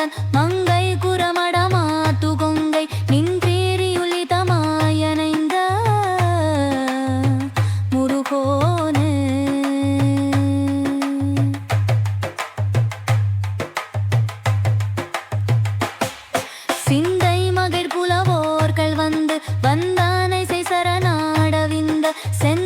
கந்தன் மங்கை குரமடமா துகொங்கை நின்றீரியுளிதமாயனைந்த முருகோனு. சிந்தை மகிழ் புலவோர்கள் வந்து வந்தானை சரணாடவிந்த சென்